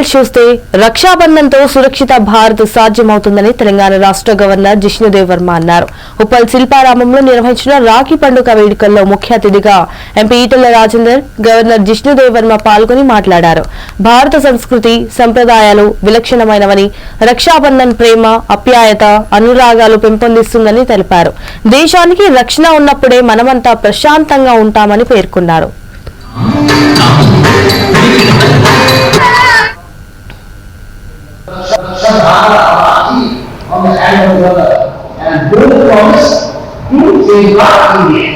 Details చూస్తే రక్షాబంధంతో సురక్షిత భారత్ సాధ్యమవుతుందని తెలంగాణ రాష్ట్ర గవర్నర్ జిష్ణుదేవ్ వర్మ అన్నారు. ఉప్పల్ శిల్పారామంలో నిర్వహించిన రాఖీ పండుగ వేడుకల్లో ముఖ్య అతిథిగా ఎంపీ ఈటల రాజేందర్ గవర్నర్ జిష్ణుదేవ్ వర్మ పాల్గొని మాట్లాడారు. భారత సంస్కృతి సంప్రదాయాలు విలక్షణమైనవని రక్షాబంధన్ ప్రేమ అప్యాయత అనురాగాలు పెంపొందిస్తుందని తెలిపారు. దేశానికి రక్షణ ఉన్నప్పుడే మనమంతా ప్రశాంతంగా ఉంటామని పేర్కొన్నారు. On the annual level and do the promise to safeguard India.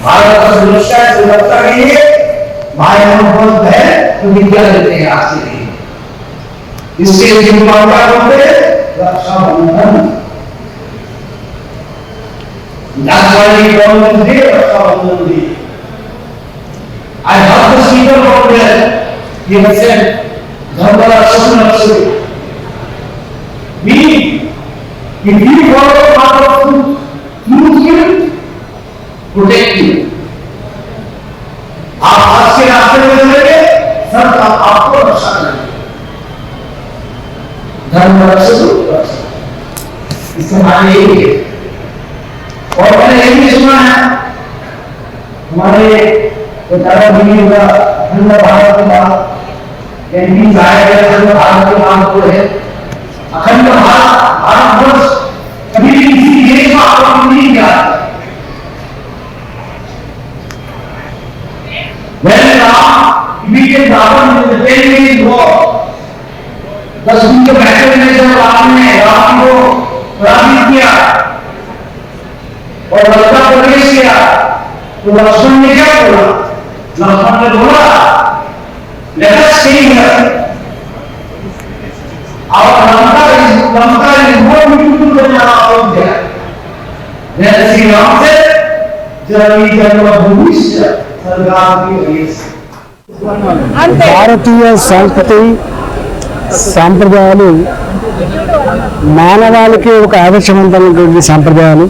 Bharat का सुरक्षा सुरक्षा के लिए भाई हम बहुत है प्रतिज्ञा लेते हैं आज से इसके लिए मामला होते रक्षाबंधन नागवानी बंधन दे रक्षाबंधन दे I have the season of that ये वैसे We, if we follow path of truth, truth will protect you. आप आज के रास्ते में चलेंगे सब आप- आपको रक्षा करेंगे धर्म रक्षण इसका माने यही है और मैंने ये भी सुना है हमारे दादा जी का धर्म भारत के जाया गया धर्म भारत के नाम को है। अखंड भारत भारतवर्ष कभी किसी देश में आक्रमण नहीं किया। Ravan in the ten days war, दस दिन के बैठे में जब राम ने राम को पराजित किया और लंका प्रवेश किया तो लक्ष्मण ने क्या बोला? लक्ष्मण ने बोला Let us stay here. Our Lanka is Lanka is more beautiful than our own there. Let us see Ram said, Jani Janma Bhuvisya Sargar Ki Race. భారతీయ సంస్కృతి సాంప్రదాయాలు మానవాళికి ఒక ఆదర్శవంతమైనటువంటి సాంప్రదాయాలు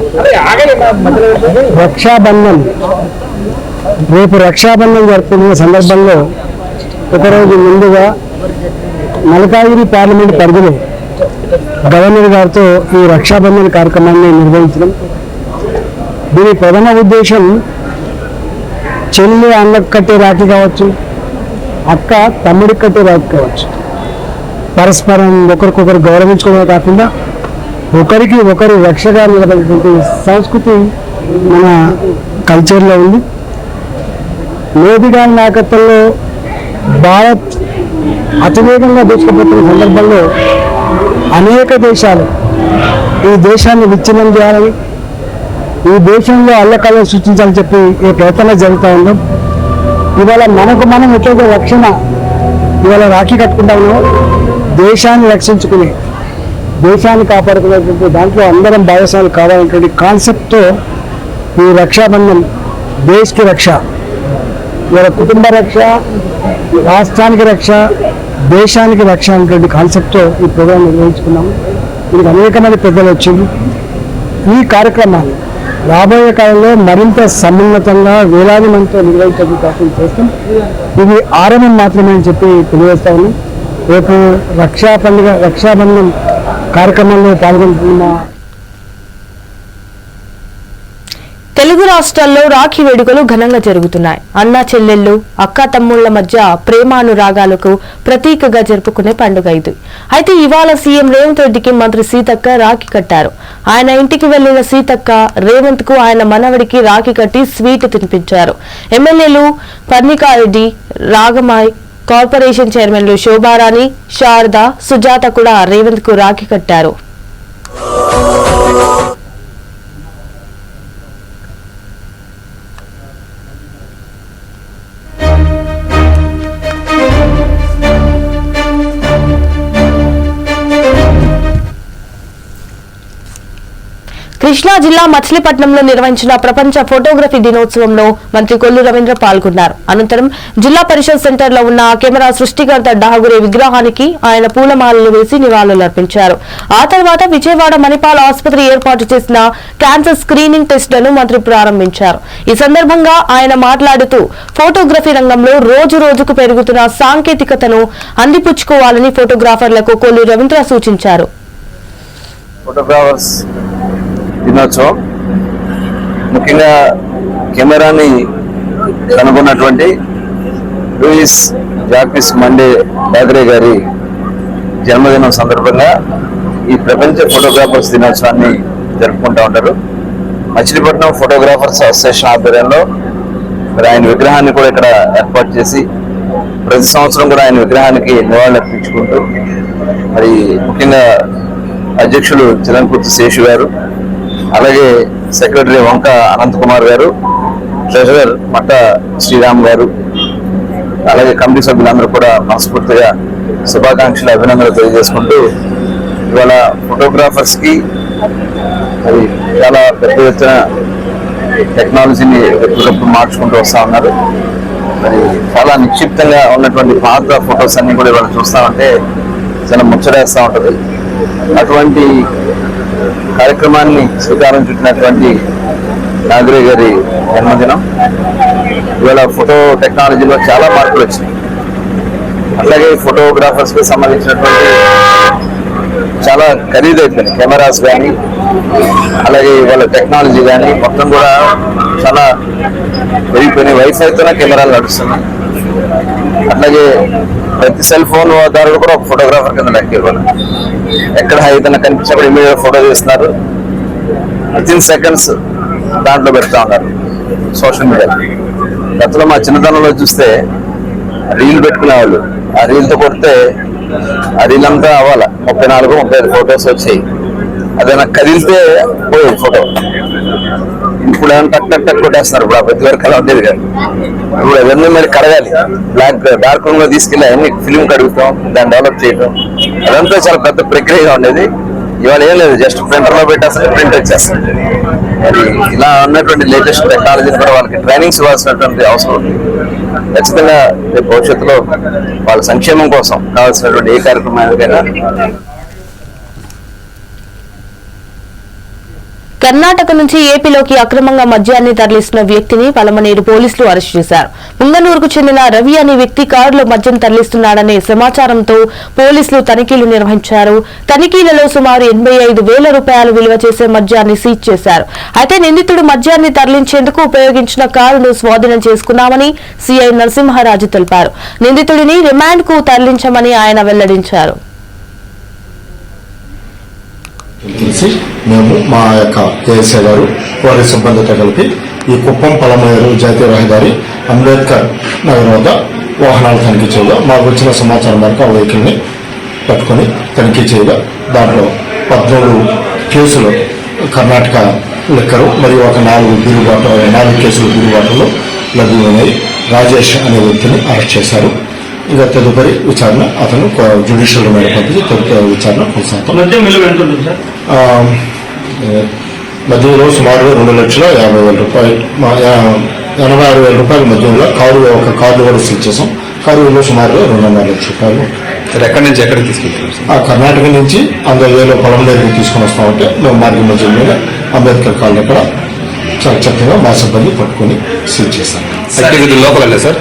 రక్షాబంధన్ రేపు రక్షాబంధన్ జరుపుకునే సందర్భంలో ఒకరోజు ముందుగా మల్కాగిరి పార్లమెంట్ పరిధిలో గవర్నర్ గారితో ఈ రక్షాబంధన్ కార్యక్రమాన్ని నిర్వహించడం. దీని ప్రథమ ఉద్దేశం చెల్లి అన్నకు కట్టే రాఖీ కావచ్చు అక్క తమ్ముడికి కట్టే రాఖీ కావచ్చు. పరస్పరం ఒకరికొకరు గౌరవించుకోవడం కాకుండా ఒకరికి ఒకరు రక్షగా నిలబడేటువంటి సంస్కృతి మన కల్చర్లో ఉంది. మోదీ నాయకత్వంలో భారత్ అతివేగంగా దూసుకుపోతున్న సందర్భంలో అనేక దేశాలు ఈ దేశాన్ని విచ్ఛిన్నం చేయాలని ఈ దేశంలో అల్లకల్లం సృష్టించాలని చెప్పి ఈ ప్రయత్నం జరుగుతూ ఉందో ఇవాళ మనకు మనం ఎట్లయితే రక్షణ ఇవాళ రాఖీ కట్టుకుంటామో దేశాన్ని రక్షించుకుని దేశాన్ని కాపాడుకునేటువంటి దాంట్లో అందరం భాగస్వాములు కావాలనేటువంటి కాన్సెప్ట్తో ఈ రక్షాబంధన్ దేశ్కి రక్ష. ఇవాళ కుటుంబ రక్ష రాష్ట్రానికి రక్ష దేశానికి రక్ష అనేటువంటి కాన్సెప్ట్తో ఈ ప్రోగ్రాం నిర్వహించుకున్నాము దీనికి అనేక మంది పెద్దలు వచ్చింది ఈ కార్యక్రమాన్ని రాబోయే కాలంలో మరింత సమున్నతంగా వేలాది మందితో నిర్వహించే ప్రయత్నం చేస్తాం. ఇది ఆరంభం మాత్రమే అని చెప్పి తెలియజేస్తా ఉన్నాం. రేపు రక్షా పండుగ రక్షాబంధం కార్యక్రమంలో పాల్గొంటున్న తెలుగు రాష్ట్రాల్లో రాఖీ వేడుకలు ఘనంగా జరుగుతున్నాయి. అన్నా చెల్లెళ్ళు అక్క తమ్ముళ్ళ మధ్య ప్రేమానురాగాలకు ప్రతీకగా జరుపుకునే పండుగ ఇది. అయితే ఇవాళ సీఎం రేవంత్ రెడ్డికి మంత్రి సీతక్క రాఖీ కట్టారు. ఆయన ఇంటికి వెళ్ళిన సీతక్క రేవంత్కు ఆయన మనవడికి రాఖీ కట్టి స్వీట్ తినిపించారు. ఎమ్మెల్యేలు పర్ణికారెడ్డి రాగమాయ్ కార్పొరేషన్ చైర్మన్లు శోభారాణి శారద సుజాత కూడా రేవంత్కు రాఖీ కట్టారు. కృష్ణా జిల్లా మచిలీపట్నంలో నిర్వహించిన ప్రపంచ ఫోటోగ్రఫీ దినోత్సవంలో మంత్రి కొల్లు రవీంద్ర పాల్గొన్నారు. అనంతరం జిల్లా పరిషత్ సెంటర్లో ఉన్న కెమెరా సృష్టికర్త డాగురే విగ్రహానికి ఆయన పూలమాలలు వేసి నివాళులర్పించారు. ఆ తర్వాత విజయవాడ మణిపాల్ ఆసుపత్రి ఏర్పాటు చేసిన క్యాన్సర్ స్క్రీనింగ్ టెస్టులను మంత్రి ప్రారంభించారు. ఈ సందర్భంగా ఆయన మాట్లాడుతూ ఫోటోగ్రఫీ రంగంలో రోజు రోజుకు పెరుగుతున్న సాంకేతికతను అందిపుచ్చుకోవాలని ఫోటోగ్రాఫర్లకు కొల్లు రవీంద్ర సూచించారు. ఫోటోగ్రాఫర్స్ దినోత్సవం. ముఖ్యంగా కెమెరాని కనుగొన్నటువంటి లూయిస్ జాక్విస్ మండే డాగరే గారి జన్మదినం సందర్భంగా ఈ ప్రపంచ ఫోటోగ్రాఫర్స్ దినోత్సవాన్ని జరుపుకుంటూ ఉంటారు. మచిలీపట్నం ఫోటోగ్రాఫర్స్ అసోసియేషన్ ఆధ్వర్యంలో మరి ఆయన విగ్రహాన్ని కూడా ఇక్కడ ఏర్పాటు చేసి ప్రతి సంవత్సరం కూడా ఆయన విగ్రహానికి నివాళులు అర్పించుకుంటూ మరి ముఖ్యంగా అధ్యక్షులు చిరంకుర్తి శేషు గారు అలాగే సెక్రటరీ వంక అనంత్ కుమార్ గారు ట్రెజరర్ మట్ట శ్రీరామ్ గారు అలాగే కమిటీ సభ్యులందరూ కూడా మనస్ఫూర్తిగా శుభాకాంక్షలు అభినందనలు తెలియజేసుకుంటూ ఇవాళ ఫోటోగ్రాఫర్స్కి అది చాలా పెద్ద ఎత్తున టెక్నాలజీని ఎప్పటికప్పుడు మార్చుకుంటూ వస్తూ ఉన్నారు. మరి చాలా నిక్షిప్తంగా ఉన్నటువంటి పాత ఫొటోస్ అన్నీ కూడా ఇవాళ చూస్తా ఉంటే చాలా ముచ్చటేస్తూ ఉంటుంది. అటువంటి కార్యక్రమాన్ని శ్రీకారం చుట్టినటువంటి నాగరే గారి జన్మదినం. ఇవాళ ఫోటో టెక్నాలజీలో చాలా మార్పులు వచ్చినాయి. అట్లాగే ఫోటోగ్రాఫర్స్కి సంబంధించినటువంటి చాలా ఖరీదైపోయినాయి. కెమెరాస్ కానీ అలాగే ఇవాళ టెక్నాలజీ కానీ మొత్తం కూడా చాలా పెరిగిపోయినాయి. వైఫైతోనే కెమెరాలు నడుస్తున్నాయి. అట్లాగే ప్రతి సెల్ ఫోన్ దారుడు కూడా ఒక ఫోటోగ్రాఫర్ కింద లెక్క ఇవ్వాలి. ఎక్కడ ఏదైనా కనిపించినప్పుడు ఇమీడియట్ ఫోటో తీస్తున్నారు. విత్ ఇన్ సెకండ్స్ దాంట్లో పెడతా ఉన్నారు సోషల్ మీడియా గతంలో మా చిన్నతనంలో చూస్తే రీల్ పెట్టుకునేవాళ్ళు. ఆ రీల్తో కొడితే ఆ రీల్ అంతా అవ్వాలి. ముప్పై నాలుగు ముప్పై ఐదు ఫొటోస్ వచ్చాయి. అదేనా కదిలితే పోయేది ఫోటో. ఇప్పుడు ఏమైనా టక్ టక్ టక్ కొట్టేస్తున్నారు ఇప్పుడు ఆ ప్రతి వరకు అలా ఉండేది కానీ. ఇప్పుడు అవన్నీ మరి కడగాలి. బ్లాక్ డార్క్ రూమ్లో తీసుకెళ్ళి అన్ని ఫిల్మ్ కడుగుతాం దాన్ని డెవలప్ చేయడం అదంతా చాలా పెద్ద ప్రక్రియగా ఉండేది. ఇవాళ ఏం లేదు జస్ట్ ప్రింటర్లో పెట్టేస్తే ప్రింట్ వచ్చేస్తుంది. మరి ఇలా ఉన్నటువంటి లేటెస్ట్ టెక్నాలజీని కూడా వాళ్ళకి ట్రైనింగ్స్ ఇవ్వాల్సినటువంటి అవసరం ఉంది. ఖచ్చితంగా రేపు భవిష్యత్తులో వాళ్ళ సంక్షేమం కోసం కావాల్సినటువంటి ఏ కార్యక్రమానికైనా కర్ణాటక నుంచి ఏపీలోకి అక్రమంగా మద్యాన్ని తరలిస్తున్న వ్యక్తిని పలమనేరు పోలీసులు అరెస్ట్ చేశారు. ముంగనూరుకు చెందిన రవి అనే వ్యక్తి కారులో మద్యం తరలిస్తున్నాడనే సమాచారంతో పోలీసులు తనిఖీలు నిర్వహించారు. తనిఖీలలో సుమారు ఎనభై ఐదు వేల రూపాయలు విలువ చేసే మద్యాన్ని సీజ్ చేశారు. అయితే నిందితుడు మద్యాన్ని తరలించేందుకు ఉపయోగించిన కారును స్వాధీనం చేసుకున్నామని సీఐ నరసింహారాజు తెలిపారు. నిందితుడిని రిమాండ్కు తరలించమని ఆయన వెల్లడించారు. తెలిసి మేము మా యొక్క ఏఎస్ఐ గారు వారి సిబ్బందితో కలిపి ఈ కుప్పం పలమేరు జాతీయ రహదారి అంబేద్కర్ నగర్ వద్ద వాహనాలు తనిఖీ చేయగా మాకు వచ్చిన సమాచారం మేరకు ఆ వెహికల్ని పట్టుకొని తనిఖీ చేయగా దాంట్లో పద్నాలుగు కేసులు కర్ణాటక లెక్కరు మరియు ఒక నాలుగు బిరుబాటు నాలుగు కేసులు బిరుబాటులు ఉన్నాయి రాజేష్ అనే వ్యక్తిని అరెస్ట్ చేశారు. ఇక తదుపరి విచారణ అతను జ్యుడిషియల్ రిమాండ్ పంపించి తదుపరి విచారణ కొనసాగుతాం. మధ్యలో సుమారు రెండు లక్షల యాభై వేల రూపాయలు ఎనభై ఆరు వేల రూపాయల మధ్యంలో కారు ఒక కార్డు కూడా సీల్ చేసాం కారు విలువ సుమారుగా రెండున్నర లక్షల రూపాయలు. సార్ ఎక్కడి నుంచి ఎక్కడికి తీసుకెళ్తున్నారు సార్? ఆ కర్ణాటక నుంచి అందులో పొలం దగ్గరికి తీసుకొని వస్తామంటే మేము మార్గం మధ్య మీద అంబేద్కర్ కాలనీ కూడా చాలా చక్కగా మా సిబ్బంది పట్టుకొని సీల్ చేస్తాం అല്ലേ సార్?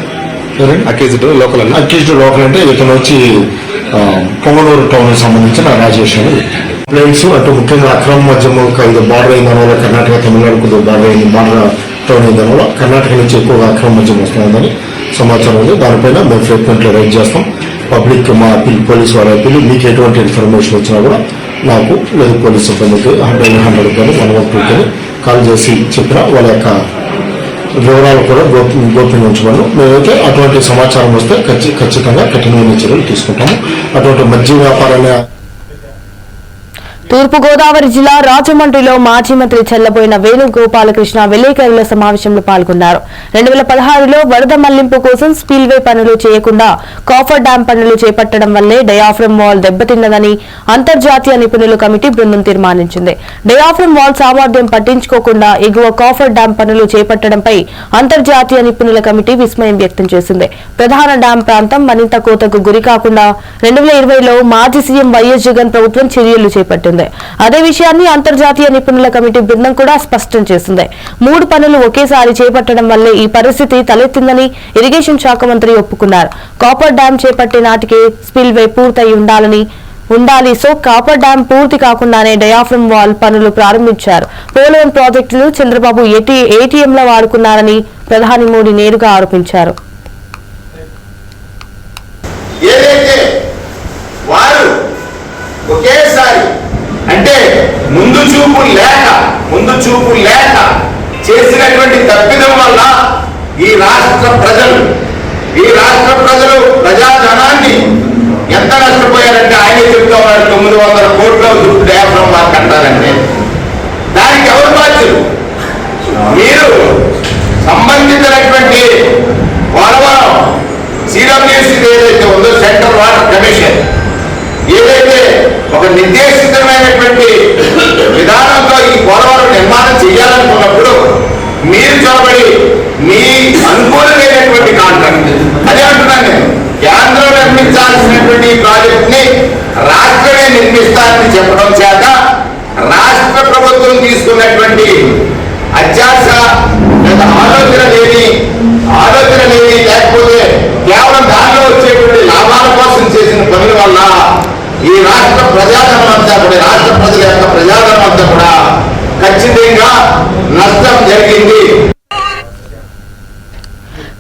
లోకల్ అక్యూజ్డ్ లోకల్ అంటే ఇతను వచ్చి పొంగనూరు టౌన్ సంబంధించిన రాజేష్ అని ప్లేన్స్ అటు ముఖ్యంగా అక్రమ మధ్యము ఇది బార్డర్ అయిన వల్ల కర్ణాటక తమిళనాడు కొద్దిగా బార్డర్ అయింది బార్డర్ టౌన్ అయిన వల్ల కర్ణాటక నుంచి ఎక్కువగా అక్రమ మద్యం వస్తుందని సమాచారం ఉంది. దానిపైన మేము ఫ్రీక్వెంట్లీ రైడ్ చేస్తాం. పబ్లిక్ మా అప్పీల్ పోలీస్ వారి అప్పీల్ మీకు ఎటువంటి ఇన్ఫర్మేషన్ వచ్చినా కూడా నాకు లేదు పోలీస్ సిబ్బందికి హండ్రెడ్ హండ్రెడ్ కానీ వన్ వన్ టూ కానీ కాల్ చేసి చెప్పిన వాళ్ళ యొక్క వివరాలు కూడా గోప్య గోప్యంగా ఉంచబడను మేమైతే అటువంటి సమాచారం వస్తే ఖచ్చితంగా కఠినమైన చర్యలు తీసుకుంటాము. అటువంటి మద్య వ్యాపారాన్ని తూర్పుగోదావరి జిల్లా రాజమండ్రిలో మాజీ మంత్రి చెల్లబోయిన వేణుగోపాలకృష్ణ విలేకరుల సమావేశంలో పాల్గొన్నారు. రెండు వేల పదహారులో వరద మళ్ళింపు కోసం స్పీల్వే పనులు చేయకుండా కాఫర్ డ్యాం పనులు చేపట్టడం వల్లే డయాఫ్రమ్ వాల్ దెబ్బతిన్నదని అంతర్జాతీయ నిపుణుల కమిటీ బృందం తీర్మానించింది. డయాఫ్రమ్ వాల్ సామర్థ్యం పట్టించుకోకుండా ఎగువ కాఫర్ డ్యాం పనులు చేపట్టడంపై అంతర్జాతీయ నిపుణుల కమిటీ విస్మయం వ్యక్తం చేసింది. ప్రధాన డ్యాం ప్రాంతం మరింత కోతకు గురి కాకుండా రెండు వేల ఇరవైలో మాజీ సీఎం వైఎస్ జగన్ ప్రభుత్వం చర్యలు చేపట్టింది. అదే విషయాన్ని అంతర్జాతీయ నిపుణుల కమిటీ బృందం కూడా స్పష్టం చేసింది. మూడు పనులు ఒకేసారి చేపట్టడం వల్లే ఈ పరిస్థితి తలెత్తిందని ఇరిగేషన్ శాఖ మంత్రి ఒప్పుకున్నారు. కాపర్ డ్యాం చేపట్టే నాటికి స్పిల్వే పూర్తయి ఉండాలని ఉండాలి. సో కాపర్ డ్యాం పూర్తి కాకుండానే డయాఫ్రమ్ వాల్ పనులు ప్రారంభించారు. పోలవరం ప్రాజెక్టులు చంద్రబాబు ఏటీ ఏటీఎంల వాడుకున్నారని ప్రధాని మోడీ నేరుగా ఆరోపించారు. ఏదైతే వారు ఒకేసారి అంటే ముందు చూపు లేక ముందు చూపు లేక చేసినటువంటి తప్పిదం వల్ల ఈ రాష్ట్ర ప్రజలు ఈ రాష్ట్ర ప్రజలు ప్రజాధనాన్ని ఎంత నష్టపోయారంటే ఆయనే చెప్తా ఉన్నారు తొమ్మిది వందల కోట్ల డయాఫ్రమ్ వారికి అంటారంటే దానికి ఎవరు బాధ్యులు? మీరు సంబంధితమైనటువంటి పోలవరం సిడబ్ల్యూసీ ఏదైతే ఉందో సెంట్రల్ వాటర్ కమిషన్. ఏదైతే ఒక నిర్దేశితమైనటువంటి విధానంతో ఈ పోలవరం నిర్మాణం చేయాలనుకున్నప్పుడు మీరు చొరబడి మీ అనుకూలమైనటువంటి కాంట్రాక్ట్ అదే అంటున్నాను నేను కేంద్రం నిర్మించాల్సినటువంటి ఈ ప్రాజెక్ట్ని రాష్ట్రమే నిర్మిస్తారని చెప్పడం చేత రాష్ట్ర ప్రభుత్వం తీసుకున్నటువంటి అత్యాశ లేదా ఆలోచన లేని ఆలోచన లేని లేకపోతే కేవలం దానిలో వచ్చేటువంటి లాభాల కోసం చేసిన పనుల వల్ల ఈ రాష్ట్ర ప్రజాధనం అంతా కూడా రాష్ట్ర ప్రజల యొక్క ప్రజాధనం అంతా కూడా ఖచ్చితంగా నష్టం జరిగింది.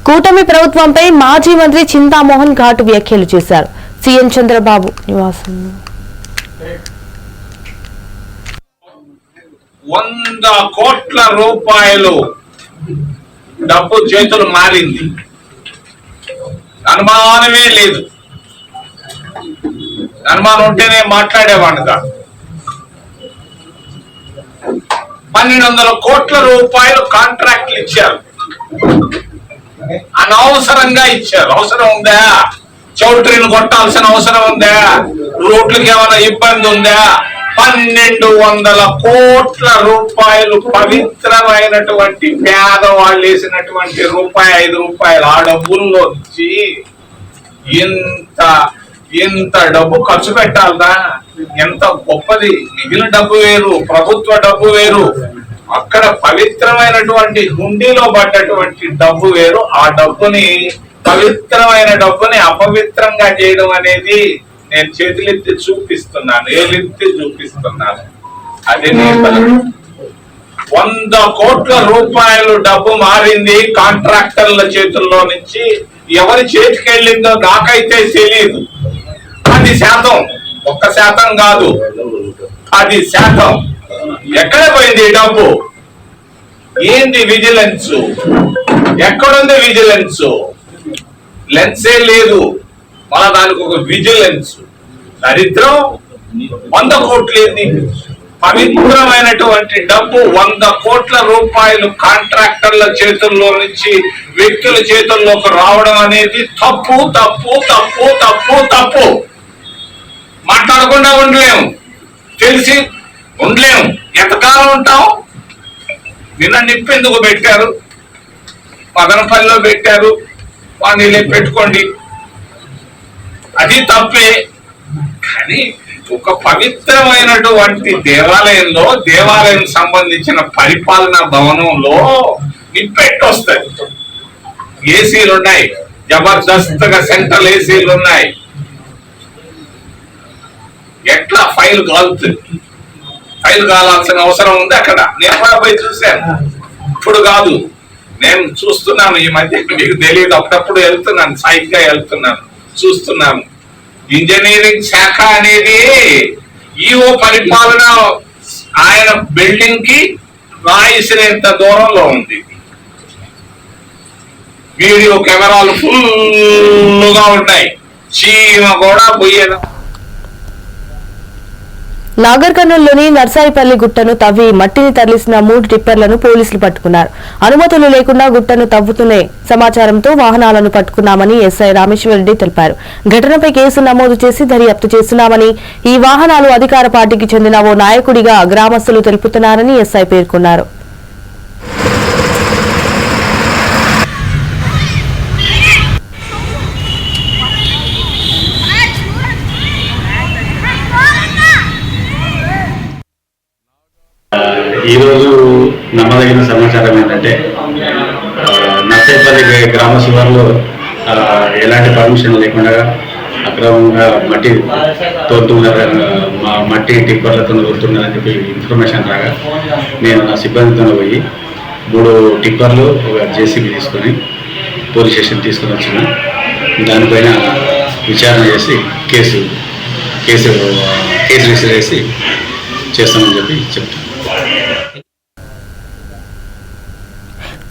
కూటమి ప్రభుత్వంపై మాజీ మంత్రి చింతామోహన్ ఘాటు వ్యాఖ్యలు చేశారు. సీఎం చంద్రబాబు నివాసం. వంద కోట్ల రూపాయలు డబ్బు చేతులు మారింది. అనుమానమే లేదు. అనుమానం ఉంటేనే మాట్లాడేవాడు కాదు. పన్నెండు వందల కోట్ల రూపాయలు కాంట్రాక్ట్లు ఇచ్చారు. అనవసరంగా ఇచ్చారు. అవసరం ఉందా? చౌట్రీని కొట్టాల్సిన అవసరం ఉందా? రోడ్లకి ఏమైనా ఇబ్బంది ఉందా? పన్నెండు వందల కోట్ల రూపాయలు పవిత్రమైనటువంటి పేదవాళ్ళు వేసినటువంటి రూపాయి ఐదు రూపాయలు ఆ డబ్బుల్లో నుంచి ఇంత ఇంత డబ్బు ఖర్చు పెట్టాలనా ఎంత గొప్పది. మిగిలిన డబ్బు వేరు ప్రభుత్వ డబ్బు వేరు. అక్కడ పవిత్రమైనటువంటి హుండీలో పడ్డటువంటి డబ్బు వేరు. ఆ డబ్బుని పవిత్రమైన డబ్బుని అపవిత్రంగా చేయడం అనేది నేను చేతులెత్తి చూపిస్తున్నాను ఏలెత్తి చూపిస్తున్నాను. అది వంద కోట్ల రూపాయలు డబ్బు మారింది కాంట్రాక్టర్ల చేతుల్లో నుంచి. ఎవరి చేతికి వెళ్ళిందో నాకైతే తెలియదు పది శాతం. ఒక్క శాతం కాదు. పది శాతం. ఎక్కడ పోయింది ఈ డబ్బు? ఏంది విజిలెన్స్? ఎక్కడుంది విజిలెన్స్? లెన్సే లేదు. మన దానికి ఒక విజిలెన్స్. దరిద్రం వంద కోట్లు ఏంది పవిత్రమైనటువంటి డబ్బు వంద కోట్ల రూపాయలు కాంట్రాక్టర్ల చేతుల్లో నుంచి వ్యక్తుల చేతుల్లోకి రావడం అనేది తప్పు తప్పు తప్పు తప్పు తప్పు. మాట్లాడకుండా ఉండలేము. తెలిసి ఉండలేము. ఎంతకాలం ఉంటాం? నిన్న నిప్పెందుకు పెట్టారు? మదనపల్లిలో పెట్టారు. వాడిని పెట్టుకోండి. అది తప్పే. కానీ ఒక పవిత్రమైనటువంటి దేవాలయంలో దేవాలయం సంబంధించిన పరిపాలనా భవనంలో నిప్పెట్టు వస్తుంది ఏసీలు ఉన్నాయి జబర్దస్త్గా సెంట్రల్ ఏసీలు ఉన్నాయి ఎట్లా ఫైల్ కాలుతుంది ఫైల్ కాలాల్సిన అవసరం ఉంది అక్కడ. నేను కూడా పోయి చూశాను? ఇప్పుడు కాదు. నేను చూస్తున్నాను ఈ మధ్య. మీకు తెలియదు. అప్పుడప్పుడు వెళ్తున్నాను. సైకిల్గా వెళ్తున్నాను. చూస్తున్నాను. ఇంజనీరింగ్ శాఖ అనేది ఈఓ పరిపాలన ఆయన బిల్డింగ్కి రాయిసినంత దూరంలో ఉంది. వీడియో కెమెరాలు ఫుల్గా ఉంటాయి. ఉన్నాయి చీమ కూడా పోయేదా నాగర్ కర్నూలులోని నర్సాయిపల్లి గుట్టను తవ్వి మట్టిని తరలిసిన మూడు టిప్పర్లను పోలీసులు పట్టుకున్నారు. అనుమతులు లేకుండా గుట్టను తవ్వుతూనే సమాచారంతో వాహనాలను పట్టుకున్నామని ఎస్ఐ రామేశ్వరరెడ్డి తెలిపారు. ఘటనపై కేసు నమోదు చేసి దర్యాప్తు చేస్తున్నామని ఈ వాహనాలు అధికార పార్టీకి చెందిన ఓ నాయకుడిగా గ్రామస్తులు తెలుపుతున్నారని ఎస్ఐ పేర్కొన్నారు. ఈరోజు నమ్మదగిన సమాచారం ఏంటంటే ఆ, నర్సేపల్లి గ్రామ శివారులో ఎలాంటి పర్మిషన్ లేకుండా అక్రమంగా మట్టి తోలుతున్నారు మా మట్టి టిప్పర్లతో తోలుతున్నారని చెప్పి ఇన్ఫర్మేషన్ రాగా నేను నా సిబ్బందితో పోయి మూడు టిప్పర్లు ఒక జేసీబీ తీసుకొని పోలీస్ స్టేషన్ తీసుకొని వచ్చిన. దానిపైన విచారణ చేసి కేసు కేసు కేసు రిజిస్టర్ చేసి చేస్తామని చెప్పి చెప్తాను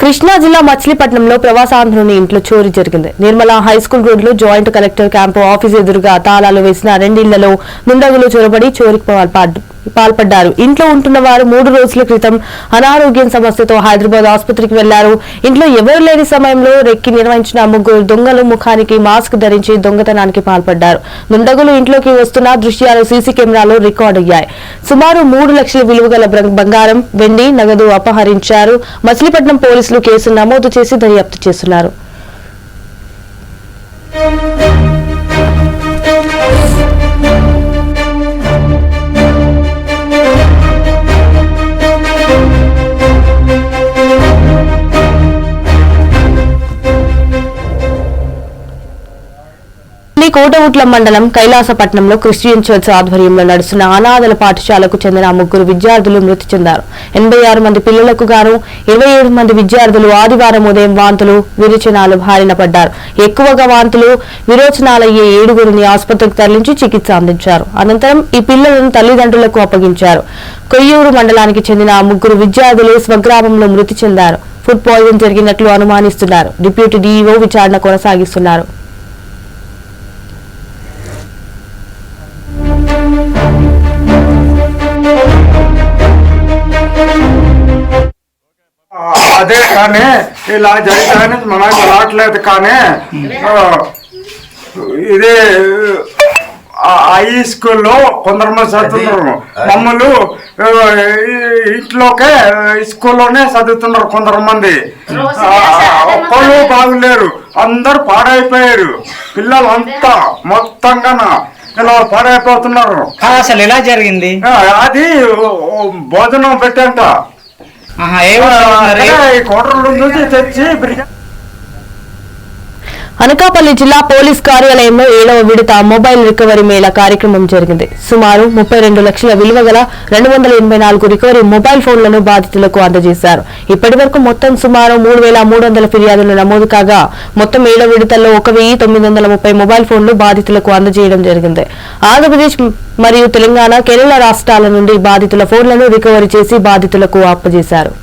కృష్ణా జిల్లా మచిలీపట్నంలో ప్రవాసాంధ్రుని ఇంట్లో చోరీ జరిగింది. నిర్మల హై స్కూల్ రోడ్లో జాయింట్ కలెక్టర్ క్యాంపు ఆఫీస్ ఎదురుగా తాళాలు వేసిన రెండిళ్ళలో దుండగులు చొరబడి చోరీకి పాల్పడ్డారు పాల్పడ్డారు. ఇంట్లో ఉంటున్న వారు మూడు రోజుల క్రితం అనారోగ్యం సమస్యతో హైదరాబాద్ ఆసుపత్రికి వెళ్ళారు. ఇంట్లో ఎవరు లేని సమయంలో రెక్కి నిర్వహించిన ముగ్గురు దొంగలు ముఖానికి మాస్క్ ధరించి దొంగతనానికి పాల్పడ్డారు. దుండగులు ఇంట్లోకి వస్తున్న దృశ్యాలు సీసీ కెమెరాలో రికార్డ్ అయ్యాయి. సుమారు మూడు లక్షల విలువ గల బంగారం వెండి నగదు అపహరించారు. మచిలీపట్నం పోలీసులు కేసు నమోదు చేసి దర్యాప్తు చేస్తున్నారు. కోటవుట్ల మండలం కైలాసపట్నంలో క్రిస్టియన్ చర్చ్ ఆధ్వర్యంలో నడుస్తున్న అనాథల పాఠశాలకు చెందిన ముగ్గురు విద్యార్థులు మృతి చెందారు. ఎనభై ఆరు మంది పిల్లలకు గాను ఇరవై ఏడు మంది విద్యార్థులు ఆదివారం ఉదయం వాంతులు విరోచనాలు బారిన పడ్డారు ఎక్కువగా వాంతులు విరోచనాలయ్యే ఏడుగురిని ఆసుపత్రికి తరలించి చికిత్స అందించారు. అనంతరం ఈ పిల్లలను తల్లిదండ్రులకు అప్పగించారు. కొయ్యూరు మండలానికి చెందిన ముగ్గురు విద్యార్థులు స్వగ్రామంలో మృతి చెందారు. ఫుడ్ పాయిజన్ జరిగినట్లు అనుమానిస్తున్నారు. డిప్యూటీ డీఈఓ విచారణ కొనసాగిస్తున్నారు. అదే కానీ ఇలా జరిగితే మనకు రావట్లేదు కానీ ఆ, ఇది హై స్కూల్లో కొందరు మంది చదువుతున్నారు. మమ్మల్ని ఇంట్లోకే స్కూల్లోనే చదువుతున్నారు కొందరు మంది. ఆ, ఒక్కళ్ళు బాగులేరు. అందరు పాడైపోయారు. పిల్లలు అంతా మొత్తంగా ఇలా పాడైపోతున్నారు. అసలు ఎలా జరిగింది? అది భోజనం పెట్టంట. కోటర్ల నుంచి తెచ్చి బిర్యానీ అనకాపల్లి జిల్లా పోలీస్ కార్యాలయంలో ఏడవ విడత మొబైల్ రికవరీ మేళా కార్యక్రమం జరిగింది. సుమారు ముప్పై రెండు లక్షల విలువ గల రెండు వందల ఎనభై నాలుగు రికవరీ మొబైల్ ఫోన్లను బాధితులకు అందజేశారు. ఇప్పటి వరకు మొత్తం సుమారు మూడు వేల మూడు వందల ఫిర్యాదులు నమోదు కాగా మొత్తం ఏడవ విడతల్లో ఒక వెయ్యి తొమ్మిది వందల ముప్పై మొబైల్ ఫోన్లు బాధితులకు అందజేయడం జరిగింది. ఆంధ్రప్రదేశ్ మరియు తెలంగాణ కేరళ రాష్ట్రాల నుండి బాధితుల ఫోన్లను రికవరీ చేసి బాధితులకు అప్పజేశారు.